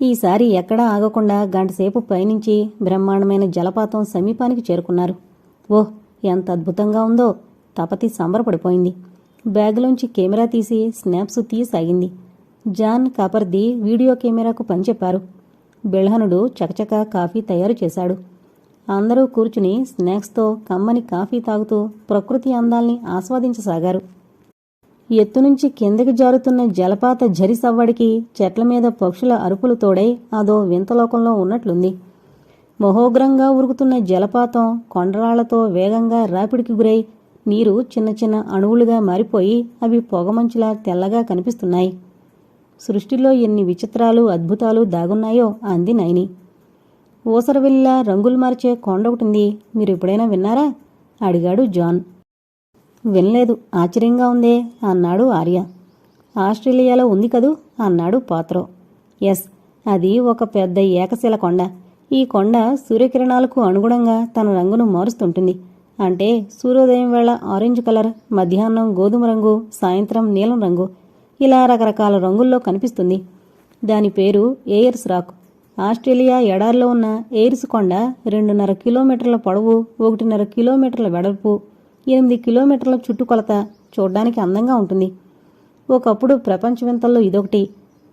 ఈసారి ఎక్కడా ఆగకుండా గంటసేపు పైనుంచి బ్రహ్మాండమైన జలపాతం సమీపానికి చేరుకున్నారు. ఓహ్ ఎంత అద్భుతంగా ఉందో! తపతి సంబరపడిపోయింది. బ్యాగ్లోంచి కెమెరా తీసి స్నాప్స్ తీయసాగింది. జాన్ కాపర్ది వీడియో కెమెరాకు పనిచెప్పారు. బెల్హనుడు చకచక కాఫీ తయారు చేశాడు. అందరూ కూర్చుని స్నాక్స్తో కమ్మని కాఫీ తాగుతూ ప్రకృతి అందాల్ని ఆస్వాదించసాగారు. ఎత్తు నుంచి కిందకి జారుతున్న జలపాత ఝరి సవ్వడికి చెట్ల మీద పక్షుల అరుపులు తోడై అదో వింతలోకంలో ఉన్నట్లుంది. మహోగ్రంగా ఉరుకుతున్న జలపాతం కొండరాళ్ళతో వేగంగా రాపిడికి గురై నీరు చిన్న చిన్న అణువులుగా మారిపోయి అవి పొగమంచులా తెల్లగా కనిపిస్తున్నాయి. సృష్టిలో ఎన్ని విచిత్రాలు అద్భుతాలు దాగున్నాయో అంది నైని. ఊసరవిల్లా రంగులు మార్చే కొండ ఒకటింది మీరు ఎప్పుడైనా విన్నారా? అడిగాడు జాన్. వినలేదు. ఆశ్చర్యంగా ఉందే అన్నాడు ఆర్య. ఆస్ట్రేలియాలో ఉంది కదూ అన్నాడు పాత్రో. ఎస్ అది ఒక పెద్ద ఏకశిల కొండ. ఈ కొండ సూర్యకిరణాలకు అనుగుణంగా తన రంగును మారుస్తుంటుంది. అంటే సూర్యోదయం వేళ ఆరెంజ్ కలర్ మధ్యాహ్నం గోధుమ రంగు సాయంత్రం నీలం రంగు. ఇలా రకరకాల రంగుల్లో కనిపిస్తుంది. దాని పేరు ఎయిర్స్ రాక్. ఆస్ట్రేలియా ఎడారిలో ఉన్న ఎయిర్స్ కొండ రెండున్నర కిలోమీటర్ల పొడవు ఒకటిన్నర కిలోమీటర్ల వెడల్పు. ఎనిమిది కిలోమీటర్ల చుట్టుకొలత చూడ్డానికి అందంగా ఉంటుంది. ఒకప్పుడు ప్రపంచవింతల్లో ఇదొకటి.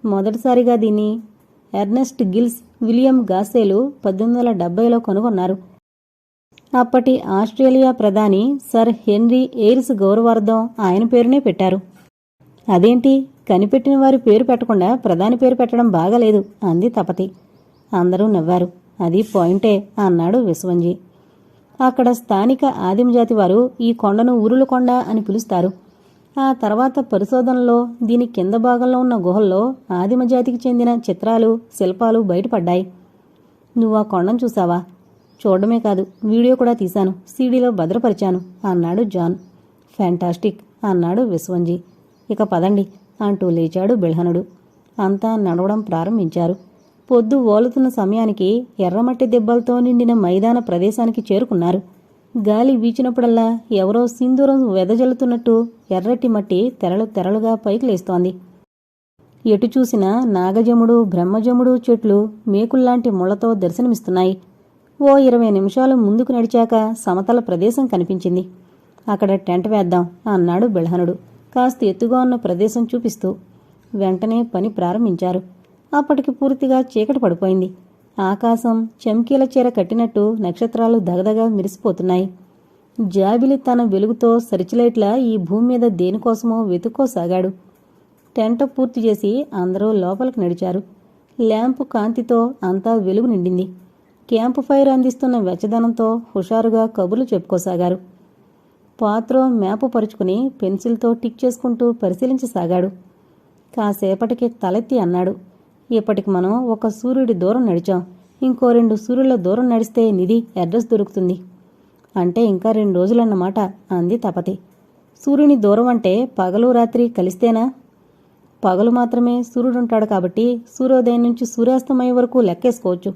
మొదటిసారిగా దీన్ని ఎర్నెస్ట్ గిల్స్ విలియం గాసేలు పద్దెనిమిది వందల డెబ్బైలో కనుగొన్నారు. అప్పటి ఆస్ట్రేలియా ప్రధాని సర్ హెన్రీ ఎయిర్స్ గౌరవార్థం ఆయన పేరునే పెట్టారు. అదేంటి? కనిపెట్టిన వారి పేరు పెట్టకుండా ప్రధాని పేరు పెట్టడం బాగాలేదు అంది తపతి. అందరూ నవ్వారు. అది పాయింటే అన్నాడు విశ్వంజీ. అక్కడ స్థానిక ఆదిమజాతి వారు ఈ కొండను ఉరుల కొండ అని పిలుస్తారు. ఆ తర్వాత పరిశోధనలో దీని కింద భాగంలో ఉన్న గుహల్లో ఆదిమజాతికి చెందిన చిత్రాలు శిల్పాలు బయటపడ్డాయి. నువ్వు ఆ కొండను చూసావా? చూడడమే కాదు వీడియో కూడా తీశాను. సీడీలో భద్రపరిచాను అన్నాడు జాన్. ఫ్యాంటాస్టిక్ అన్నాడు విశ్వంజీ. ఇక పదండి అంటూ లేచాడు బిల్హనుడు అంతా నడవడం ప్రారంభించారు. పొద్దు ఓలుతున్న సమయానికి ఎర్రమట్టి దెబ్బలతో నిండిన మైదాన ప్రదేశానికి చేరుకున్నారు. గాలి వీచినప్పుడల్లా ఎవరో సింధూరం వెదజల్లుతున్నట్టు ఎర్రటి మట్టి తెరలు తెరలుగా పైకి లేస్తోంది ఎటు చూసినా నాగజముడు బ్రహ్మజముడు చెట్లు మేకుల్లాంటి ముళ్ళతో దర్శనమిస్తున్నాయి. ఓ ఇరవై నిమిషాలు ముందుకు నడిచాక సమతల ప్రదేశం కనిపించింది. అక్కడ టెంట్ వేద్దాం అన్నాడు బిల్హనుడు కాస్త ఎత్తుగా ఉన్న ప్రదేశం చూపిస్తూ. వెంటనే పని ప్రారంభించారు. అప్పటికి పూర్తిగా చీకటి పడిపోయింది. ఆకాశం చెంకీల చీర కట్టినట్టు నక్షత్రాలు దగదగా మెరిసిపోతున్నాయి. జాబిలి తన వెలుగుతో సరిచిలైట్లా ఈ భూమి మీద దేనికోసమో వెతుక్కోసాగాడు. టెంట పూర్తి చేసి అందరూ లోపలికి నడిచారు. ల్యాంపు కాంతితో అంతా వెలుగు నిండింది. క్యాంపు ఫైర్ అందిస్తున్న వెచ్చదనంతో హుషారుగా కబుర్లు చెప్పుకోసాగారు. పాత్రో మ్యాపు పరుచుకుని పెన్సిల్తో టిక్ చేసుకుంటూ పరిశీలించసాగాడు. కాసేపటికి తలెత్తి అన్నాడు. ఇప్పటికి మనం ఒక సూర్యుడి దూరం నడిచాం. ఇంకో రెండు సూర్యుల దూరం నడిస్తే నిధి అడ్రస్ దొరుకుతుంది. అంటే ఇంకా రెండు రోజులన్నమాట అంది తపతి. సూర్యుని దూరం అంటే పగలు రాత్రి కలిస్తేనా? పగలు మాత్రమే సూర్యుడుంటాడు కాబట్టి సూర్యోదయం నుంచి సూర్యాస్తమయం వరకు లెక్కేసుకోవచ్చు.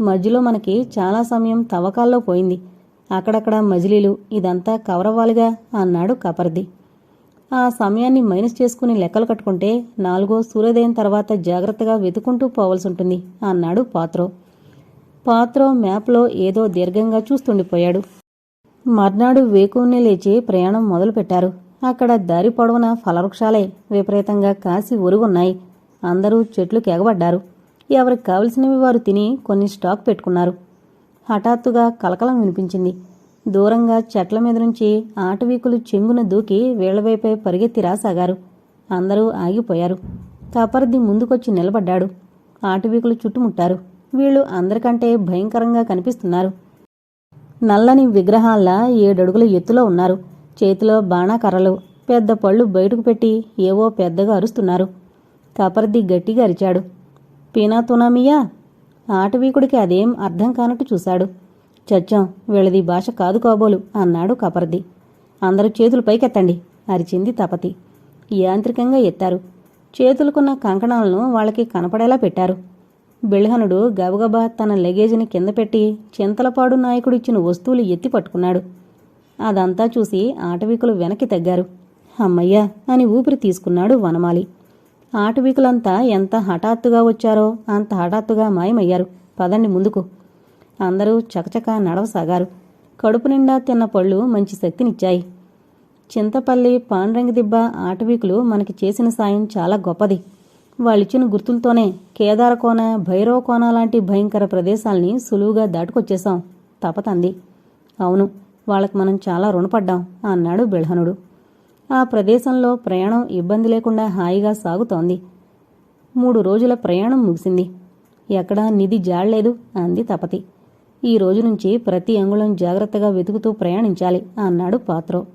మధ్యలో మనకి చాలా సమయం తవ్వకాల్లో పోయింది. అక్కడక్కడ మజిలీలు ఇదంతా కవరవ్వాలిగా అన్నాడు కపర్ది. ఆ సమయాన్ని మైనస్ చేసుకుని లెక్కలు కట్టుకుంటే నాలుగో సూర్యోదయం తర్వాత జాగ్రత్తగా వెతుకుంటూ పోవలసి ఉంటుంది అన్నాడు పాత్రో. పాత్రో మ్యాప్లో ఏదో దీర్ఘంగా చూస్తుండిపోయాడు. మర్నాడు వేకువనే లేచి ప్రయాణం మొదలుపెట్టారు. అక్కడ దారి పొడవున ఫలవృక్షాలే విపరీతంగా కాసి ఒరుగున్నాయి. అందరూ చెట్లుకి ఎగబడ్డారు ఎవరికి కావలసినవి వారు తిని కొన్ని స్టాక్ పెట్టుకున్నారు. హఠాత్తుగా కలకలం వినిపించింది. దూరంగా చెట్ల మీద నుంచి ఆటవీకులు చెంగున దూకి వీళ్ళవైపే పరిగెత్తి రాసాగారు. అందరూ ఆగిపోయారు. కపర్ది ముందుకొచ్చి నిలబడ్డాడు. ఆటవీకులు చుట్టుముట్టారు. వీళ్ళు అందరికంటే భయంకరంగా కనిపిస్తున్నారు. నల్లని విగ్రహాల్లా ఏడడుగుల ఎత్తులో ఉన్నారు. చేతిలో బాణాకర్రలు పెద్ద పళ్ళు బయటకు పెట్టి ఏవో పెద్దగా అరుస్తున్నారు. కపర్ది గట్టిగా అరిచాడు. పీనా తునామియా? ఆటవీకుడికి అదేం అర్థం కానట్టు చూశాడు. చచ్చాం వీళ్ళది భాష కాదు కాబోలు అన్నాడు కపర్ది. అందరూ చేతులు పైకెత్తండి అరిచింది తపతి. యాంత్రికంగా ఎత్తారు. చేతులకున్న కంకణాలను వాళ్ళకి కనపడేలా పెట్టారు. బిల్హనుడు గబగబా తన లగేజీని కింద పెట్టి చింతలపాడు నాయకుడు ఇచ్చిన వస్తువులు ఎత్తి పట్టుకున్నాడు. అదంతా చూసి ఆటవికులు వెనక్కి తగ్గారు. అమ్మయ్యా అని ఊపిరి తీసుకున్నాడు వనమాలి. ఆటవికులంతా ఎంత హఠాత్తుగా వచ్చారో అంత హఠాత్తుగా మాయమయ్యారు. పదండి ముందుకు. అందరూ చకచక నడవసాగారు. కడుపు నిండా తిన్న పళ్ళు మంచి శక్తినిచ్చాయి. చింతపల్లి పాండ్రంగి దిబ్బ ఆటవీకులు మనకి చేసిన సాయం చాలా గొప్పది. వాళ్ళిచ్చిన గుర్తులతోనే కేదారకోన భైరవకోన లాంటి భయంకర ప్రదేశాల్ని సులువుగా దాటుకొచ్చేశాం తపతంది. అవును వాళ్ళకి మనం చాలా రుణపడ్డాం అన్నాడు బిల్హనుడు ఆ ప్రదేశంలో ప్రయాణం ఇబ్బంది లేకుండా హాయిగా సాగుతోంది. మూడు రోజుల ప్రయాణం ముగిసింది. ఎక్కడా నిధి జాడలేదు అంది తపతి. ఈ రోజు నుంచి ప్రతి అంగుళం జాగ్రత్తగా వెతుకుతూ ప్రయాణించాలి అన్నాడు పాత్రో.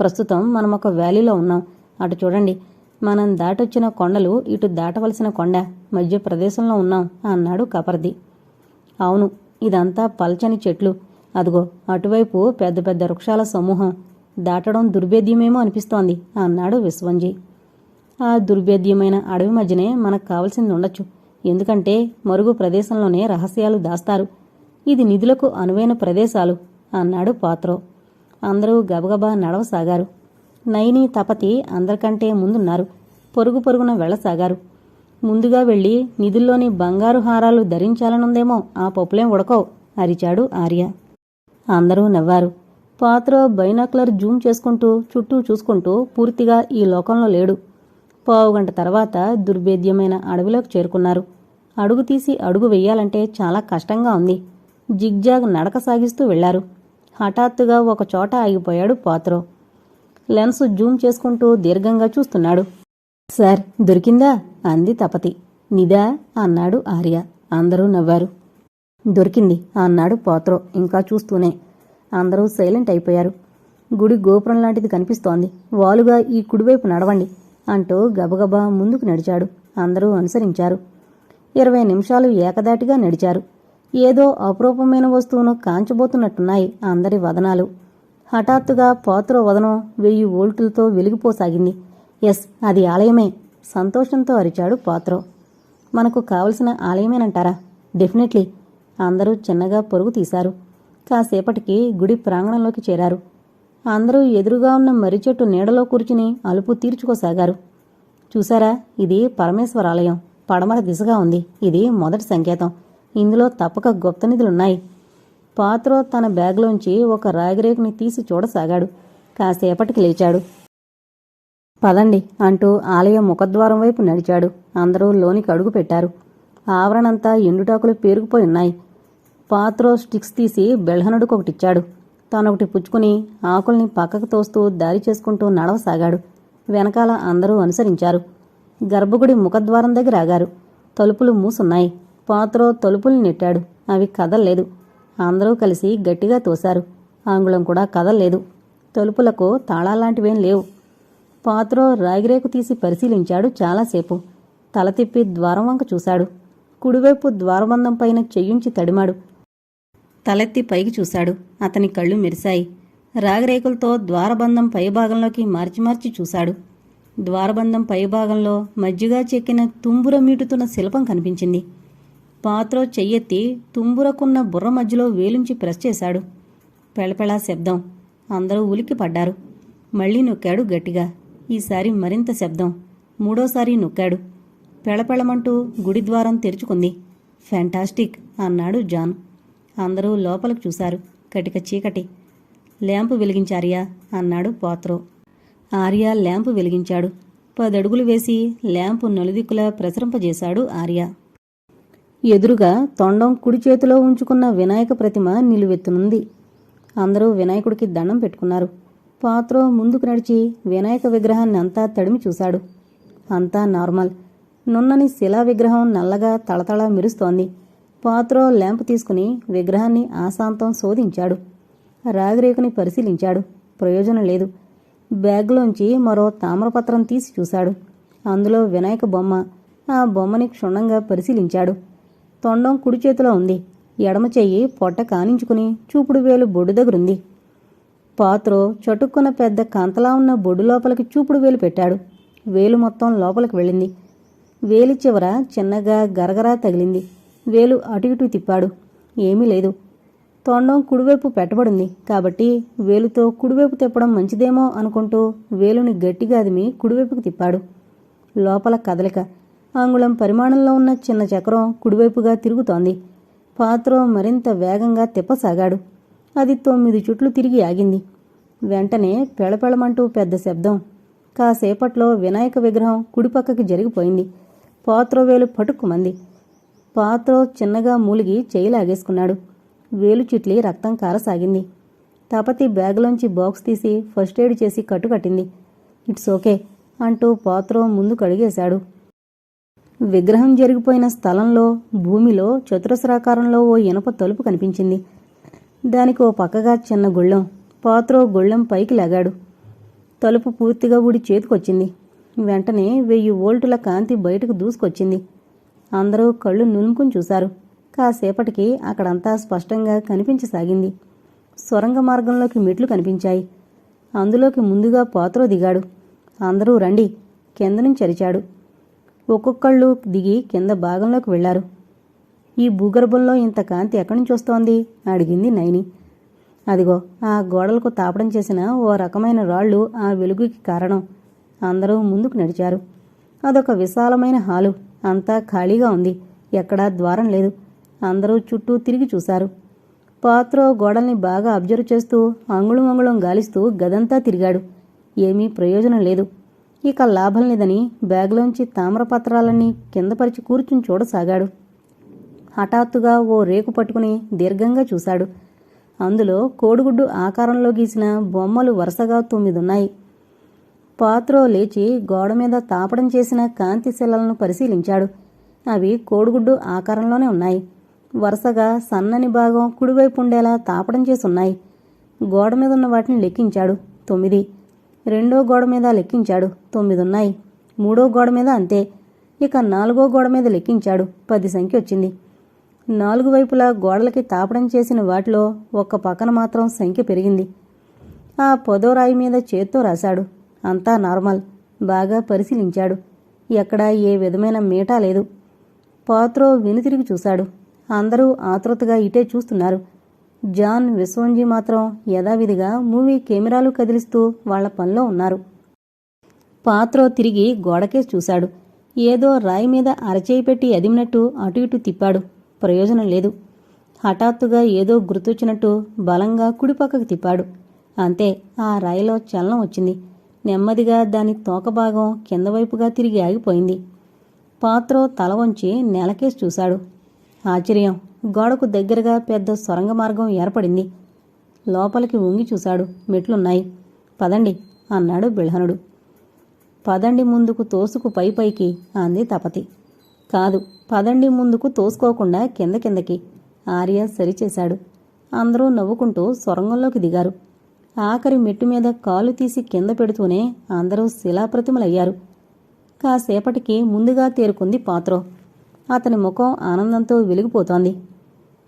ప్రస్తుతం మనం ఒక వ్యాలీలో ఉన్నాం. అటు చూడండి. మనం దాటొచ్చిన కొండలు ఇటు దాటవలసిన కొండ మధ్య ప్రదేశంలో ఉన్నాం అన్నాడు కపర్ది. అవును ఇదంతా పల్చని చెట్లు. అదిగో అటువైపు పెద్ద పెద్ద వృక్షాల సమూహం. దాటడం దుర్భేద్యమేమో అనిపిస్తోంది అన్నాడు విశ్వంజీ. ఆ దుర్భేద్యమైన అడవి మధ్యనే మనకు కావలసింది ఉండొచ్చు. ఎందుకంటే మరుగు ప్రదేశంలోనే రహస్యాలు దాస్తారు. ఇది నిధులకు అనువైన ప్రదేశాలు అన్నాడు పాత్రో. అందరూ గబగబా నడవసాగారు. నయని తపతి అందరికంటే ముందున్నారు. పొరుగు పొరుగున వెళ్ళసాగారు. ముందుగా వెళ్ళి నిధుల్లోని బంగారు హారాలు ధరించాలనుందేమో ఆ పప్పులేం ఉడకవు అరిచాడు ఆర్య. అందరూ నవ్వారు. పాత్ర బైనాక్లర్ జూమ్ చేసుకుంటూ చుట్టూ చూసుకుంటూ పూర్తిగా ఈ లోకంలో లేడు. పావుగంట తర్వాత దుర్భేద్యమైన అడవిలోకి చేరుకున్నారు. అడుగు తీసి అడుగు వెయ్యాలంటే చాలా కష్టంగా ఉంది. జిగ్జాగ్ నడక సాగిస్తూ వెళ్ళారు. హఠాత్తుగా ఒక చోట ఆగిపోయాడు పాత్రో. లెన్స్ జూమ్ చేసుకుంటూ దీర్ఘంగా చూస్తున్నాడు. సార్ దొరికిందా? అంది తపతి. నిదా అన్నాడు ఆర్య. అందరూ నవ్వారు. దొరికింది అన్నాడు పాత్రో ఇంకా చూస్తూనే. అందరూ సైలెంట్ అయిపోయారు. గుడి గోపురం లాంటిది కనిపిస్తోంది. వాలుగా ఈ కుడివైపు నడవండి అంటూ గబగబా ముందుకు నడిచాడు. అందరూ అనుసరించారు. ఇరవై నిమిషాలు ఏకదాటిగా నడిచారు. ఏదో అపురూపమైన వస్తువును కాంచబోతున్నట్టున్నాయి అందరి వదనాలు. హఠాత్తుగా పాత్ర వదనం వెయ్యి వోల్టులతో వెలిగిపోసాగింది. ఎస్ అది ఆలయమే. సంతోషంతో అరిచాడు పాత్రో. మనకు కావలసిన ఆలయమేనంటారా? డెఫినెట్లీ. అందరూ చిన్నగా పొరుగు తీశారు. కాసేపటికి గుడి ప్రాంగణంలోకి చేరారు. అందరూ ఎదురుగా ఉన్న మర్రి చెట్టు నీడలో కూర్చుని అలుపు తీర్చుకోసాగారు. చూసారా? ఇది పరమేశ్వరాలయం. పడమర దిశగా ఉంది. ఇది మొదటి సంకేతం. ఇందులో తప్పక గుప్త నిధులున్నాయి. పాత్రో తన బ్యాగ్లోంచి ఒక రాగిరేకుని తీసి చూడసాగాడు. కాసేపటికి లేచాడు. పదండి అంటూ ఆలయం ముఖద్వారం వైపు నడిచాడు. అందరూ లోనికి అడుగు పెట్టారు. ఆవరణంతా ఎండుటాకులు పేరుకుపోయి ఉన్నాయి. పాత్రో స్టిక్స్ తీసి బెల్హనుడికి ఒకటిచ్చాడు తానొకటి పుచ్చుకుని ఆకుల్ని పక్కకు తోస్తూ దారి చేసుకుంటూ నడవసాగాడు. వెనకాల అందరూ అనుసరించారు. గర్భగుడి ముఖద్వారం దగ్గర ఆగారు. తలుపులు మూసున్నాయి. పాత్రో తలుపులు నెట్టాడు. అవి కదల్లేదు. అందరూ కలిసి గట్టిగా తోశారు. ఆంగుళం కూడా కదల్లేదు. తలుపులకు తాళాలాంటివేం లేవు. పాత్రో రాగిరేకు తీసి పరిశీలించాడు చాలాసేపు. తల తిప్పి ద్వారం వంక చూశాడు. కుడివైపు ద్వారబంధం పైన చెయ్యుంచి తడిమాడు. తలెత్తి పైకి చూశాడు. అతని కళ్ళు మెరిశాయి. రాగిరేకులతో ద్వారబంధం పైభాగంలోకి మార్చి మార్చి చూశాడు. ద్వారబంధం పైభాగంలో మజ్జిగా చెక్కిన తుంబుర మీటుతున్న శిల్పం కనిపించింది. పాత్రో చెయ్యెత్తి తుంబురకున్న బుర్ర మధ్యలో వేలుంచి ప్రెస్ చేశాడు. పెళపెళా శబ్దం. అందరూ ఉలికి పడ్డారు. మళ్ళీ నొక్కాడు గట్టిగా. ఈసారి మరింత శబ్దం. మూడోసారి నొక్కాడు. పెళపెళమంటూ గుడి ద్వారం తెరుచుకుంది. ఫ్యాంటాస్టిక్ అన్నాడు జాన్. అందరూ లోపలకు చూశారు. కటిక చీకటి. ల్యాంపు వెలిగించారియా? అన్నాడు పాత్రో. ఆర్య ల్యాంపు వెలిగించాడు. పదడుగులు వేసి ల్యాంపు నలుదిక్కులా ప్రసరింపజేశాడు ఆర్య. ఎదురుగా తొండం కుడి చేతిలో ఉంచుకున్న వినాయక ప్రతిమ నిలువెత్తునుంది. అందరూ వినాయకుడికి దండం పెట్టుకున్నారు. పాత్రో ముందుకు నడిచి వినాయక విగ్రహాన్ని అంతా తడిమి చూశాడు. అంతా నార్మల్. నున్నని శిలా విగ్రహం నల్లగా తళతళ మెరుస్తోంది. పాత్రో ల్యాంప్ తీసుకుని విగ్రహాన్ని ఆశాంతం శోధించాడు. రాగిరేకుని పరిశీలించాడు. ప్రయోజనం లేదు. బ్యాగ్లోంచి మరో తామ్రపత్రం తీసి చూశాడు. అందులో వినాయక బొమ్మ. ఆ బొమ్మని క్షుణ్ణంగా పరిశీలించాడు. తొండం కుడి చేతిలో ఉంది. ఎడమ చెయ్యి పొట్ట కానించుకుని చూపుడు వేలు బొడ్డు దగ్గరుంది. పాత్రో చటుక్కున పెద్ద కంతలా ఉన్న బొడ్డు లోపలికి చూపుడు వేలు పెట్టాడు. వేలు మొత్తం లోపలికి వెళ్ళింది. వేలి చివర చిన్నగా గరగరా తగిలింది. వేలు అటు ఇటు తిప్పాడు. ఏమీ లేదు. తొండం కుడివైపు పెట్టబడింది. కాబట్టి వేలుతో కుడివైపు తిప్పడం మంచిదేమో అనుకుంటూ వేలుని గట్టిగా అదిమి కుడివైపుకు తిప్పాడు. లోపల కదలిక. అంగుళం పరిమాణంలో ఉన్న చిన్న చక్రం కుడివైపుగా తిరుగుతోంది. పాత్రో మరింత వేగంగా తిప్పసాగాడు. అది తొమ్మిది చుట్లు తిరిగి ఆగింది. వెంటనే పెళపెళమంటూ పెద్ద శబ్దం. కాసేపట్లో వినాయక విగ్రహం కుడిపక్కకి జరిగిపోయింది. పాత్రో వేలు పటుక్కుమంది పాత్రో చిన్నగా మూలిగి చేయిలాగేసుకున్నాడు. వేలు చిట్లి రక్తం కారసాగింది. తపతి బ్యాగులోంచి బాక్స్ తీసి ఫస్ట్ ఎయిడ్ చేసి కట్టుకట్టింది. ఇట్స్ ఓకే అంటూ పాత్రో ముందు కడిగేశాడు విగ్రహం జరిగిపోయిన స్థలంలో భూమిలో చతురస్రాకారంలో ఓ ఇనప తలుపు కనిపించింది. దానికి ఓ పక్కగా చిన్న గుళ్ళెం పాత్రో గుళ్ళెం పైకి లాగాడు. తలుపు పూర్తిగా ఊడి చేతికొచ్చింది. వెంటనే వెయ్యి వోల్టుల కాంతి బయటకు దూసుకొచ్చింది. అందరూ కళ్ళు నునుకుని చూశారు. కాసేపటికి అక్కడంతా స్పష్టంగా కనిపించసాగింది. సొరంగ మార్గంలోకి మెట్లు కనిపించాయి. అందులోకి ముందుగా పాత్రో దిగాడు. అందరూ రండి కింద నుంచి అరిచాడు. ఒక్కొక్కళ్ళు దిగి కింద భాగంలోకి వెళ్ళారు. ఈ భూగర్భంలో ఇంత కాంతి ఎక్కడి నుంచి వస్తోంది? అడిగింది నైని. అదిగో ఆ గోడలకు తాపడం చేసిన ఓ రకమైన రాళ్ళు ఆ వెలుగుకి కారణం. అందరూ ముందుకు నడిచారు. అదొక విశాలమైన హాలు. అంతా ఖాళీగా ఉంది. ఎక్కడా ద్వారం లేదు. అందరూ చుట్టూ తిరిగి చూశారు. పాత్రో గోడల్ని బాగా అబ్జర్వ్ చేస్తూ అంగుళం అంగుళం గాలిస్తూ గదంతా తిరిగాడు. ఏమీ ప్రయోజనం లేదు. ఇక లాభం లేదని బ్యాగ్లోంచి తామ్రపత్రాలన్నీ కిందపరిచి కూర్చుని చూడసాగాడు. హఠాత్తుగా ఓ రేకు పట్టుకుని దీర్ఘంగా చూశాడు. అందులో కోడిగుడ్డు ఆకారంలో గీసిన బొమ్మలు వరుసగా తొమ్మిదున్నాయి. పాత్రో లేచి గోడ మీద తాపడం చేసిన కాంతి శిలలను పరిశీలించాడు. అవి కోడిగుడ్డు ఆకారంలోనే ఉన్నాయి. వరుసగా సన్నని భాగం కుడివైపు ఉండేలా తాపడం చేసి ఉన్నాయి. గోడ మీద ఉన్న వాటిని లెక్కించాడు. తొమ్మిది. రెండో గోడ మీద లెక్కించాడు తొమ్మిది ఉన్నాయి మూడో గోడ మీద అంతే. ఇక నాలుగో గోడ మీద లెక్కించాడు పది సంఖ్య వచ్చింది. నాలుగు వైపులా గోడలకి తాపడం చేసిన వాటిలో ఒక్క పక్కన మాత్రం సంఖ్య పెరిగింది. ఆ పొదో రాయి మీద చేత్తో రాశాడు. అంతా నార్మల్. బాగా పరిశీలించాడు. ఎక్కడా ఏ విధమైన మీటా లేదు. పాత్రో వెనుతిరిగి చూశాడు. అందరూ ఆతృతగా ఇటే చూస్తున్నారు. జాన్ విశ్వంజీ మాత్రం యథావిధిగా మూవీ కెమెరాలు కదిలిస్తూ వాళ్ళ పనిలో ఉన్నారు. పాత్రో తిరిగి గోడకే చూశాడు. ఏదో రాయి మీద అరచేయి పెట్టి అదిమినట్టు అటు ఇటు తిప్పాడు. ప్రయోజనం లేదు. హఠాత్తుగా ఏదో గుర్తొచ్చినట్టు బలంగా కుడిపక్కకు తిప్పాడు. అంతే ఆ రాయిలో చలనం వచ్చింది. నెమ్మదిగా దాని తోకభాగం కింద వైపుగా తిరిగి ఆగిపోయింది. పాత్రో తల వంచి నేలకేసి చూశాడు. ఆశ్చర్యం గోడకు దగ్గరగా పెద్ద సొరంగ మార్గం ఏర్పడింది. లోపలికి వంగి చూశాడు. మెట్లున్నాయి. పదండి అన్నాడు బిల్హనుడు పదండి ముందుకు తోసుకు పై పైకి అంది తపతి. కాదు పదండి ముందుకు తోసుకోకుండా కింద కిందకి ఆర్య సరిచేశాడు. అందరూ నవ్వుకుంటూ సొరంగంలోకి దిగారు. ఆఖరి మెట్టు మీద కాలు తీసి కింద పెడుతూనే అందరూ శిలాప్రతిమలయ్యారు. కాసేపటికి ముందుగా తేరుకుంది పాత్రో. అతని ముఖం ఆనందంతో వెలిగిపోతోంది.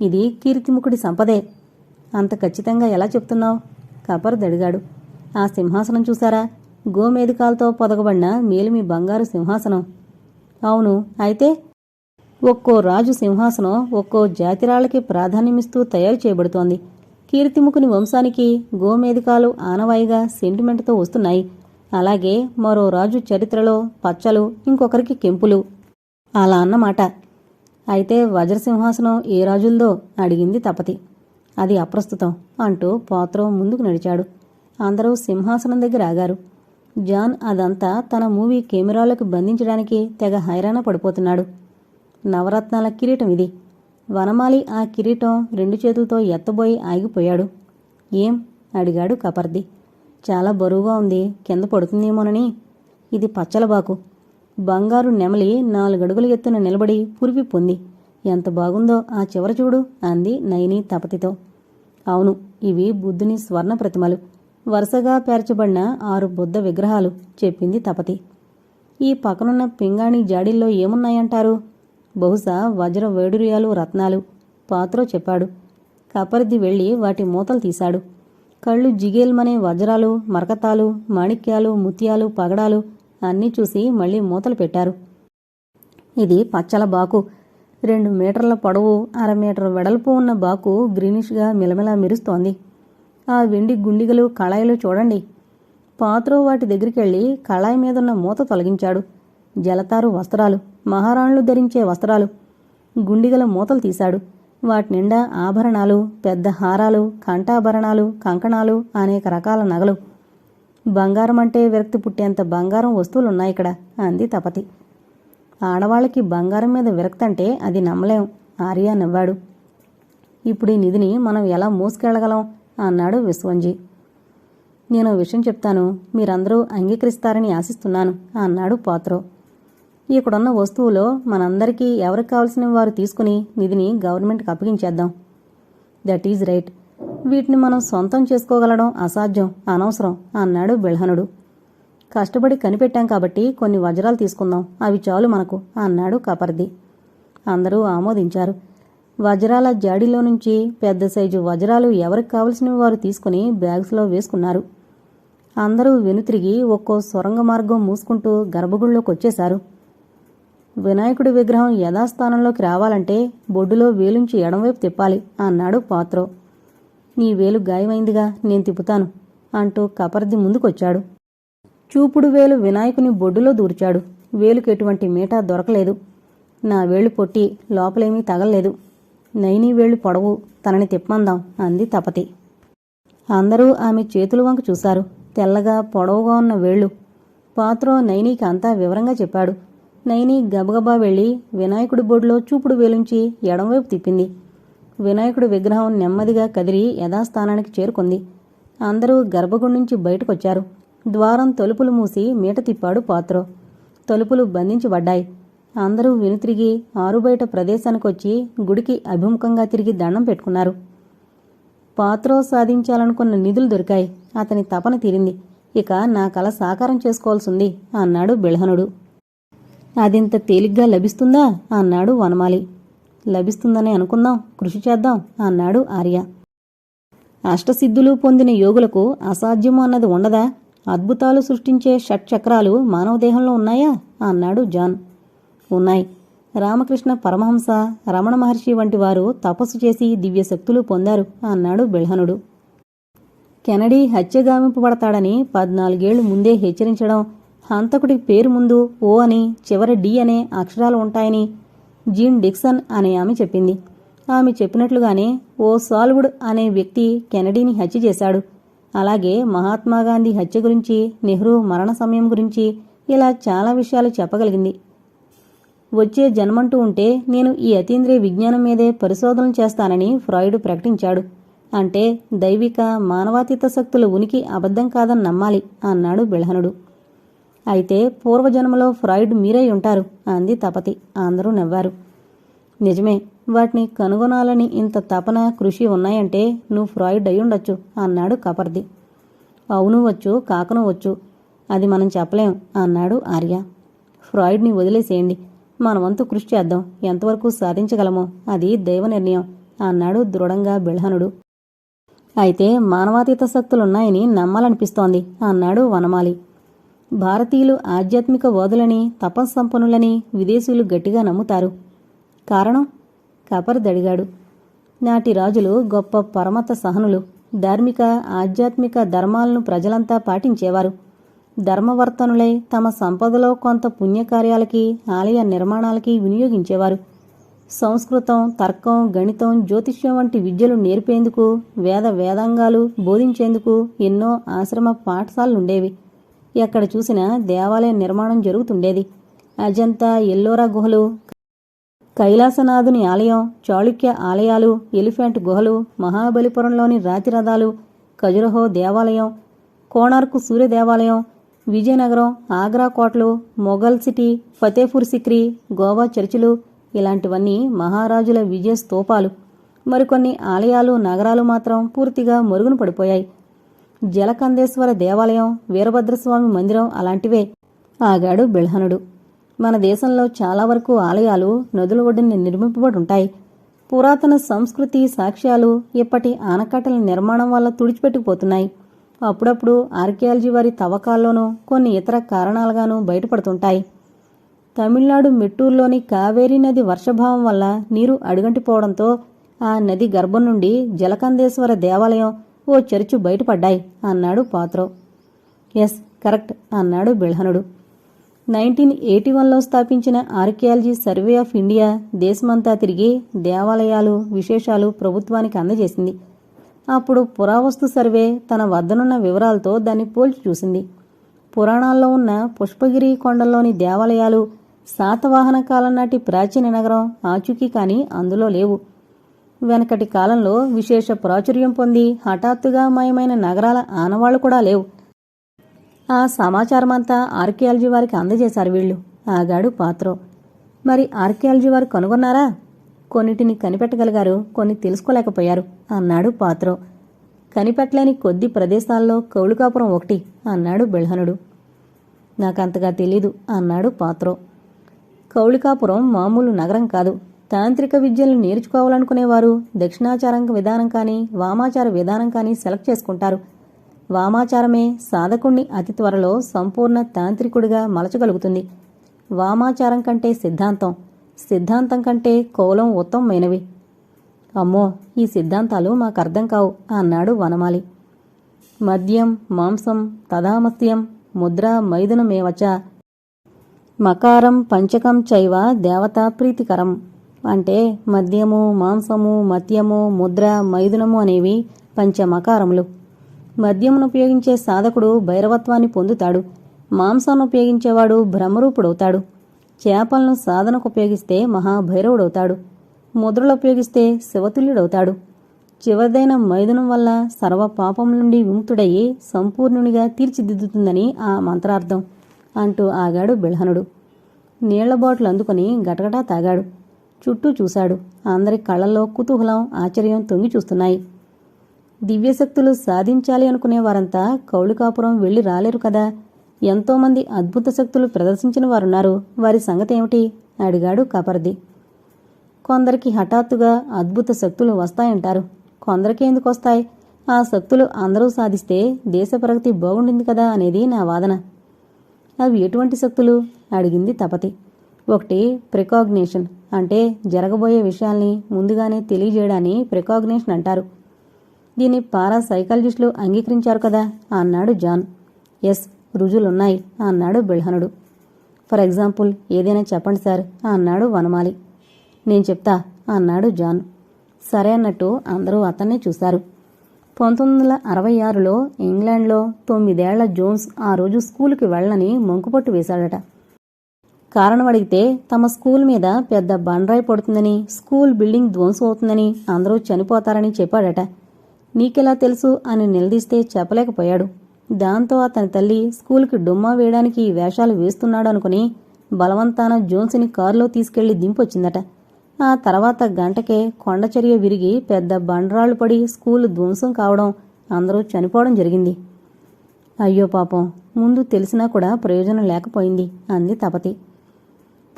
ఇది కీర్తిముఖుడి సంపదే. అంత ఖచ్చితంగా ఎలా చెప్తున్నావు? కపర్దడిగాడు ఆ సింహాసనం చూసారా గోమేధికాలతో పొదగబడిన మేలిమి బంగారు సింహాసనం. అవును అయితే ఒక్కో రాజు సింహాసనం ఒక్కో జాతిరాళ్ళకి ప్రాధాన్యమిస్తూ తయారు చేయబడుతోంది. కీర్తిముఖుని వంశానికి గోమేధికాలు ఆనవాయిగా సెంటిమెంట్తో వస్తున్నాయి. అలాగే మరో రాజు చరిత్రలో పచ్చలు ఇంకొకరికి కెంపులు. అలా అన్నమాట. అయితే వజ్రసింహాసనం ఏ రాజులదో అడిగింది తపతి. అది అప్రస్తుతం అంటూ పోత్రం ముందుకు నడిచాడు. అందరూ సింహాసనం దగ్గర ఆగారు. జాన్ అదంతా తన మూవీ కెమెరాలకు బంధించడానికి తెగ హైరాణ పడిపోతున్నాడు. నవరత్నాల కిరీటం ఇది. వనమాలి ఆ కిరీటం రెండు చేతులతో ఎత్తబోయి ఆగిపోయాడు. ఏం? అడిగాడు కపర్ది. చాలా బరువుగా ఉంది. కింద పడుతుందేమోనని. ఇది పచ్చలబాకు బంగారు నెమలి నాలుగడుగుల ఎత్తున నిలబడి పురివి పొంది ఎంత బాగుందో ఆ చివర చూడు అంది నయని తపతితో. అవును ఇవి బుద్ధుని స్వర్ణ ప్రతిమలు. వరుసగా పేర్చబడిన ఆరు బుద్ధ విగ్రహాలు చెప్పింది తపతి. ఈ పక్కనున్న పింగాణి జాడీల్లో ఏమున్నాయంటారు? బహుశా వజ్ర వేడురియాలు రత్నాలు పాత్రో చెప్పాడు. కపరిది వెళ్ళి వాటి మూతలు తీశాడు. కళ్ళు జిగేల్మనే వజ్రాలు మరకతాలు మాణిక్యాలు ముత్యాలు పగడాలు అన్నీ చూసి మళ్ళీ మూతలు పెట్టారు. ఇది పచ్చల బాకు. రెండు మీటర్ల పొడవు అర మీటర్ వెడల్పు ఉన్న బాకు గ్రీనిష్గా మిలమిలా మెరుస్తోంది. ఆ వెండి గుండిగలు కళాయిలు చూడండి. పాత్రో వాటి దగ్గరికి వెళ్ళి కళాయి మీదున్న మూత తొలగించాడు. జలతారు వస్త్రాలు మహారాణులు ధరించే వస్త్రాలు. గుండిగల మూతలు తీశాడు. వాటి నిండా ఆభరణాలు పెద్ద హారాలు కంఠాభరణాలు కంకణాలు అనేక రకాల నగలు. బంగారం అంటే విరక్తి పుట్టేంత బంగారం వస్తువులు ఉన్నాయి ఇక్కడ అంది తపతి. ఆడవాళ్ళకి బంగారం మీద విరక్తి అంటే అది నమ్మలేం ఆర్య నవ్వాడు. ఇప్పుడు ఈ నిధిని మనం ఎలా మోసుకెళ్ళగలం? అన్నాడు విశ్వంజీ. నేను విషయం చెప్తాను మీరందరూ అంగీకరిస్తారని ఆశిస్తున్నాను అన్నాడు పాత్రో. ఇక్కడున్న వస్తువులో మనందరికీ ఎవరికి కావాల్సిన వారు తీసుకుని నిధిని గవర్నమెంట్కి అప్పగించేద్దాం. That is right. వీటిని మనం సొంతం చేసుకోగలడం అసాధ్యం అనవసరం అన్నాడు బిల్హనుడు కష్టపడి కనిపెట్టాం కాబట్టి కొన్ని వజ్రాలు తీసుకుందాం అవి చాలు మనకు అన్నాడు కపర్ది. అందరూ ఆమోదించారు. వజ్రాల జాడీలో నుంచి పెద్ద సైజు వజ్రాలు ఎవరికి కావలసినవి వారు తీసుకుని బ్యాగ్స్లో వేసుకున్నారు. అందరూ వెనుతిరిగి ఒక్కో సొరంగ మార్గం మూసుకుంటూ గర్భగుడిలోకి వచ్చేశారు. వినాయకుడి విగ్రహం యథాస్థానంలోకి రావాలంటే బొడ్డులో వేలుంచి ఎడంవైపు తిప్పాలి అన్నాడు పాత్రో. నీ వేలు గాయమైందిగా నేను తిప్పుతాను అంటూ కపర్ది ముందుకొచ్చాడు. చూపుడు వేలు వినాయకుని బొడ్డులో దూర్చాడు. వేలుకు ఎటువంటి మీటా దొరకలేదు. నా వేళ్ళు పొట్టి లోపలేమీ తగలలేదు. నైనీ వేళ్ళు పొడవు తనని తిప్పమందాం అంది తపతి. అందరూ ఆమె చేతుల వంక చూశారు. తెల్లగా పొడవుగా ఉన్న వేళ్ళు. పాత్రో నైనీకి అంతా వివరంగా చెప్పాడు. నైని గబగబా వెళ్ళి వినాయకుడి బొడ్లో చూపుడు వేలుంచి ఎడంవైపు తిప్పింది. వినాయకుడి విగ్రహం నెమ్మదిగా కదిలి యథాస్థానానికి చేరుకుంది. అందరూ గర్భగుడి నుంచి బయటకొచ్చారు. ద్వారం తలుపులు మూసి మీట తిప్పాడు పాత్రో. తలుపులు బంధించబడ్డాయి. అందరూ వెనుతిరిగి ఆరుబయట ప్రదేశానికొచ్చి గుడికి అభిముఖంగా తిరిగి దండం పెట్టుకున్నారు. పాత్రో సాధించాలనుకున్న నిధులు దొరికాయి. అతని తపన తీరింది. ఇక నా కల సాకారం చేసుకోవాల్సింది అన్నాడు బిల్హనుడు అదింత తేలిగ్గా లభిస్తుందా అన్నాడు వనమాలి. లభిస్తుందని అనుకుందాం కృషి చేద్దాం అన్నాడు ఆర్య. అష్టసిద్ధులు పొందిన యోగులకు అసాధ్యము అన్నది ఉండదా? అద్భుతాలు సృష్టించే షట్చక్రాలు మానవ దేహంలో ఉన్నాయా? అన్నాడు జాన్. ఉన్నాయి. రామకృష్ణ పరమహంస రమణ మహర్షి వంటి వారు తపస్సు చేసి దివ్యశక్తులు పొందారు అన్నాడు బిల్హనుడు. కెనడీ హత్యగామింపబడతాడని పద్నాలుగేళ్ళు ముందే హెచ్చరించడం హంతకుడి పేరు ముందు ఓ అని చివరి డి అనే అక్షరాలు ఉంటాయని జీన్ డిక్సన్ అనే ఆమె చెప్పింది. ఆమె చెప్పినట్లుగానే ఓ సాల్వుడ్ అనే వ్యక్తి కెనడీని హత్య చేశాడు. అలాగే మహాత్మాగాంధీ హత్య గురించి నెహ్రూ మరణ సమయం గురించి ఇలా చాలా విషయాలు చెప్పగలిగింది. వచ్చే జన్మంటూ ఉంటే నేను ఈ అతీంద్రియ విజ్ఞానం మీదే పరిశోధనలు చేస్తానని ఫ్రాయిడ్ ప్రకటించాడు. అంటే దైవిక మానవాతీత శక్తుల ఉనికి అబద్ధం కాదని నమ్మాలి అన్నాడు బిల్హనుడు. అయితే పూర్వజన్మలో ఫ్రాయిడ్ మీరై ఉంటారు అంది తపతి. అందరూ నవ్వారు. నిజమే వాటిని కనుగొనాలని ఇంత తపన కృషి ఉన్నాయంటే నువ్వు ఫ్రాయిడ్ అయ్యుండొచ్చు అన్నాడు కపర్ది. అవును వచ్చు కాకను వచ్చు అది మనం చెప్పలేం అన్నాడు ఆర్య. ఫ్రాయిడ్ని వదిలేసేయండి మన వంతు కృషి చేద్దాం ఎంతవరకు సాధించగలమో అది దైవ నిర్ణయం అన్నాడు దృఢంగా బిల్హనుడు అయితే మానవాతీత శక్తులున్నాయని నమ్మాలనిపిస్తోంది అన్నాడు వనమాలి. భారతీయులు ఆధ్యాత్మిక వాదులని తపస్సంపన్నులని విదేశీయులు గట్టిగా నమ్ముతారు. కారణం? కపర్దడిగాడు నాటి రాజులు గొప్ప పరమత సహనులు. ధార్మిక ఆధ్యాత్మిక ధర్మాలను ప్రజలంతా పాటించేవారు. ధర్మవర్తనులై తమ సంపదలో కొంత పుణ్యకార్యాలకి ఆలయ నిర్మాణాలకి వినియోగించేవారు. సంస్కృతం తర్కం గణితం జ్యోతిష్యం వంటి విద్యలు నేర్పేందుకు వేద వేదాంగాలు బోధించేందుకు ఎన్నో ఆశ్రమ పాఠశాలలుండేవి. ఎక్కడ చూసినా దేవాలయ నిర్మాణం జరుగుతుండేది. అజంతా ఎల్లోరా గుహలు కైలాసనాథుని ఆలయం చాళుక్య ఆలయాలు ఎలిఫెంట్ గుహలు మహాబలిపురంలోని రాతి రథాలు ఖజురహో దేవాలయం కోణార్కు సూర్య దేవాలయం విజయనగరం ఆగ్రా కోటలు మొఘల్ సిటీ ఫతేపూర్ సిక్రీ గోవా చర్చిలు ఇలాంటివన్నీ మహారాజుల విజయ స్తూపాలు మరికొన్ని ఆలయాలు నగరాలు మాత్రం పూర్తిగా మరుగున పడిపోయాయి. జలకందేశ్వర దేవాలయం వీరభద్రస్వామి మందిరం అలాంటివే ఆగాడు బిల్హనుడు. మన దేశంలో చాలా వరకు ఆలయాలు నదుల ఒడ్డున నిర్మింపబడి ఉంటాయి పురాతన సంస్కృతి సాక్ష్యాలు ఇప్పటి ఆనకట్టల నిర్మాణం వల్ల తుడిచిపెట్టుకుపోతున్నాయి. అప్పుడప్పుడు ఆర్కియాలజీ వారి తవ్వకాల్లోనూ కొన్ని ఇతర కారణాలుగానూ బయటపడుతుంటాయి. తమిళనాడు మిట్టూరులోని కావేరీ నది వర్షభావం వల్ల నీరు అడుగంటిపోవడంతో ఆ నది గర్భం నుండి జలకందేశ్వర దేవాలయం ఓ చర్చు బయటపడ్డాయి అన్నాడు పాత్రో ఎస్ కరెక్ట్ అన్నాడు బిల్హనుడు. నైన్టీన్ ఎయిటీ వన్లో స్థాపించిన ఆర్కియాలజీ సర్వే ఆఫ్ ఇండియా దేశమంతా తిరిగి దేవాలయాలు విశేషాలు ప్రభుత్వానికి అందజేసింది. అప్పుడు పురావస్తు సర్వే తన వద్దనున్న వివరాలతో దాన్ని పోల్చి చూసింది. పురాణాల్లో ఉన్న పుష్పగిరి కొండల్లోని దేవాలయాలు శాతవాహన కాలం నాటి ప్రాచీన నగరం ఆచూకీ కానీ అందులో లేవు. వెనకటి కాలంలో విశేష ప్రాచుర్యం పొంది హఠాత్తుగా మయమైన నగరాల ఆనవాళ్ళు కూడా లేవు. ఆ సమాచారమంతా ఆర్కియాలజీ వారికి అందజేశారు వీళ్ళు. ఆగాడు పాత్రో. మరి ఆర్కియాలజీ వారు కనుగొన్నారా? కొన్నిటిని కనిపెట్టగలిగారు కొన్ని తెలుసుకోలేకపోయారు అన్నాడు పాత్రో. కనిపెట్టలేని కొద్ది ప్రదేశాల్లో కౌళికాపురం ఒకటి అన్నాడు బెల్హనుడు. నాకంతగా తెలీదు అన్నాడు పాత్రో. కౌళికాపురం మామూలు నగరం కాదు తాంత్రిక విద్యలు నేర్చుకోవాలనుకునేవారు దక్షిణాచారం విధానం కానీ వామాచార విధానం కానీ సెలెక్ట్ చేసుకుంటారు. వామాచారమే సాధకుణ్ణి అతి త్వరలో సంపూర్ణ తాంత్రికుడిగా మలచగలుగుతుంది. వామాచారం కంటే సిద్ధాంతం సిద్ధాంతం కంటే కోలం ఉత్తమమైనవి. అమ్మో ఈ సిద్ధాంతాలు మాకు అర్థం కావు అన్నాడు వనమాలి. మద్యం మాంసం తదామస్యం ముద్ర మైదునమేవచ మకారం పంచకం చైవ దేవతా ప్రీతికరం అంటే మద్యము మాంసము మద్యము ముద్ర మైదునము అనేవి పంచమకారములు. మద్యమును ఉపయోగించే సాధకుడు భైరవత్వాన్ని పొందుతాడు. మాంసాన్ని ఉపయోగించేవాడు బ్రహ్మరూపుడవుతాడు. చేపలను సాధనకు ఉపయోగిస్తే మహాభైరవుడవుతాడు. ముద్రలు ఉపయోగిస్తే శివతుల్యుడవుతాడు. చివరిదైన మైదునం వల్ల సర్వ పాపం నుండి విముక్తుడయ్యి సంపూర్ణునిగా తీర్చిదిద్దుతుందని ఆ మంత్రార్థం అంటూ ఆగాడు బిల్హనుడు నీళ్ళ బాటిల్ అందుకుని గటగటా తాగాడు. చుట్టూ చూశాడు. అందరి కళ్ళల్లో కుతూహలం ఆశ్చర్యం తొంగి చూస్తున్నాయి. దివ్యశక్తులు సాధించాలి అనుకునే వారంతా కౌళికాపురం వెళ్ళి రాలేరు కదా? ఎంతోమంది అద్భుత శక్తులు ప్రదర్శించిన వారున్నారు. వారి సంగతి ఏమిటి? అడిగాడు కపర్ది. కొందరికి హఠాత్తుగా అద్భుత శక్తులు వస్తాయంటారు. కొందరికి ఎందుకు వస్తాయి? ఆ శక్తులు అందరూ సాధిస్తే దేశ ప్రగతి బాగుండింది కదా అనేది నా వాదన. అవి ఎటువంటి శక్తులు? అడిగింది తపతి. ఒకటి ప్రికాగ్నేషన్ అంటే జరగబోయే విషయాల్ని ముందుగానే తెలియజేయడాన్ని ప్రికాగ్నేషన్ అంటారు. దీన్ని పారా సైకాలజిస్టులు అంగీకరించారు కదా అన్నాడు జాన్. ఎస్ రుజులున్నాయి అన్నాడు బిల్హనుడు. ఫర్ ఎగ్జాంపుల్ ఏదైనా చెప్పండి సార్ అన్నాడు వనమాలి. నేను చెప్తా అన్నాడు జాన్. సరే అన్నట్టు అందరూ అతన్నే చూశారు. పంతొమ్మిది వందల అరవై ఆరులో ఇంగ్లాండ్లో తొమ్మిదేళ్ళ జోన్స్ ఆ రోజు స్కూలుకి వెళ్ళని మొంకుపట్టు వేశాడట. కారణం అడిగితే తమ స్కూల్ మీద పెద్ద బండరాయి పడుతుందని స్కూల్ బిల్డింగ్ ధ్వంసం అవుతుందని అందరూ చనిపోతారని చెప్పాడట. నీకెలా తెలుసు అని నిలదీస్తే చెప్పలేకపోయాడు. దాంతో అతని తల్లి స్కూల్కి డుమ్మా వేయడానికి వేషాలు వేస్తున్నాడు అనుకుని బలవంతాన జోన్స్ని కారులో తీసుకెళ్ళి దింపొచ్చిందట. ఆ తర్వాత గంటకే కొండచర్య విరిగి పెద్ద బండరాళ్ళు పడి స్కూల్ ధ్వంసం కావడం అందరూ చనిపోవడం జరిగింది. అయ్యో పాపం ముందు తెలిసినా కూడా ప్రయోజనం లేకపోయింది అంది తపతి.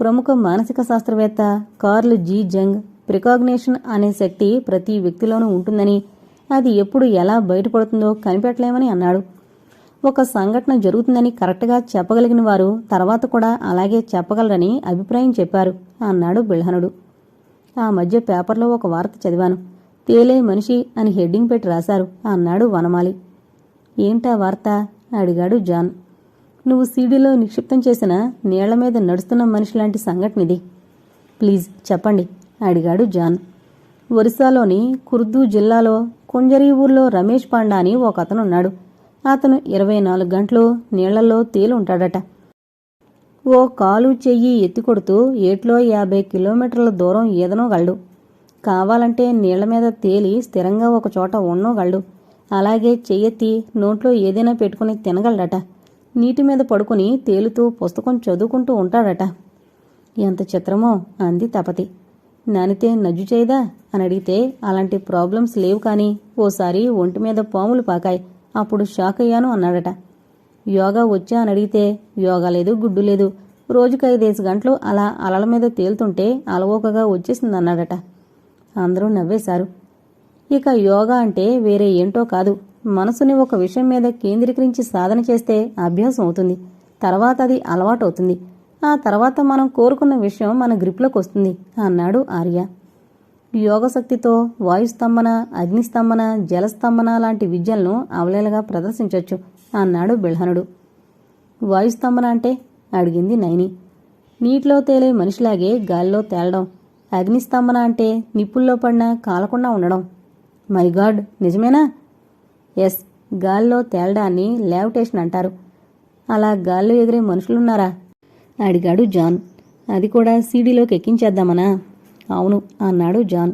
ప్రముఖ మానసిక శాస్త్రవేత్త కార్ల్ జీ జంగ్ ప్రికాగ్నేషన్ అనే శక్తి ప్రతి వ్యక్తిలోనూ ఉంటుందని అది ఎప్పుడు ఎలా బయటపడుతుందో కనిపెట్టలేమని అన్నాడు. ఒక సంఘటన జరుగుతుందని కరెక్ట్గా చెప్పగలిగిన వారు తర్వాత కూడా అలాగే చెప్పగలరని అభిప్రాయం చెప్పారు అన్నాడు బిల్హనుడు ఆ మధ్య పేపర్లో ఒక వార్త చదివాను. తేలే మనిషి అని హెడ్డింగ్ పెట్టి రాశారు అన్నాడు వనమాలి. ఏంటా వార్త? అడిగాడు జాన్. నువ్వు సీడీలో నిక్షిప్తం చేసిన నీళ్ళ మీద నడుస్తున్న మనిషి లాంటి సంఘటన ఇది ప్లీజ్ చెప్పండి అడిగాడు జాన్. ఒరిస్సాలోని కుర్దూ జిల్లాలో కుంజరి ఊర్లో రమేష్ పాండా అని ఒక అతను ఉన్నాడు అతను ఇరవై నాలుగు గంటలు నీళ్ళలో తేలి ఉంటాడట ఓ కాలు చెయ్యి ఎత్తికొడుతూ ఏట్లో యాభై కిలోమీటర్ల దూరం ఈదనోగలడు కావాలంటే నీళ్ళ మీద తేలి స్థిరంగా ఒక చోట ఉన్నోగలడు అలాగే చెయ్యెత్తి నోట్లో ఏదైనా పెట్టుకుని తినగలడట. నీటి మీద పడుకుని తేలుతూ పుస్తకం చదువుకుంటూ ఉంటాడట. ఎంత చిత్రమో అంది తపతి. నానితే నజ్జు చేయదా? అని అడిగితే అలాంటి ప్రాబ్లమ్స్ లేవు కానీ ఓసారి ఒంటి మీద పాములు పాకాయి. అప్పుడు షాక్ అయ్యాను అన్నాడట. యోగా వచ్చా అని అడిగితే యోగా లేదు గుడ్డు లేదు. రోజుకు ఐదేసి గంటలు అలా అలల మీద తేలుతుంటే అలవోకగా వచ్చేసింది అన్నాడట అందరూ నవ్వేశారు. ఇక యోగా అంటే వేరే ఏంటో కాదు. మనసుని ఒక విషయం మీద కేంద్రీకరించి సాధన చేస్తే అభ్యాసం అవుతుంది. తర్వాత అది అలవాటు అవుతుంది ఆ తర్వాత మనం కోరుకున్న విషయం మన గ్రిప్లోకి వస్తుంది అన్నాడు ఆర్య. యోగశక్తితో వాయుస్తంభన అగ్నిస్తంభన జలస్తంభన లాంటి విద్యలను అవలేలగా ప్రదర్శించవచ్చు అన్నాడు బిల్హనుడు. వాయుస్తంభన అంటే? అడిగింది నైని. నీటిలో తేలే మనిషిలాగే గాలిలో తేలడం. అగ్నిస్తంభన అంటే నిప్పుల్లో పడినా కాలకుండా ఉండడం. మై గాడ్ నిజమేనా? ఎస్ గాల్లో తేలడాన్ని లేవిటేషన్ అంటారు. అలా గాల్లో ఎగిరే మనుషులున్నారా? అడిగాడు జాన్. అది కూడా సీడీలోకి ఎక్కించేద్దామనా అవును అన్నాడు జాన్.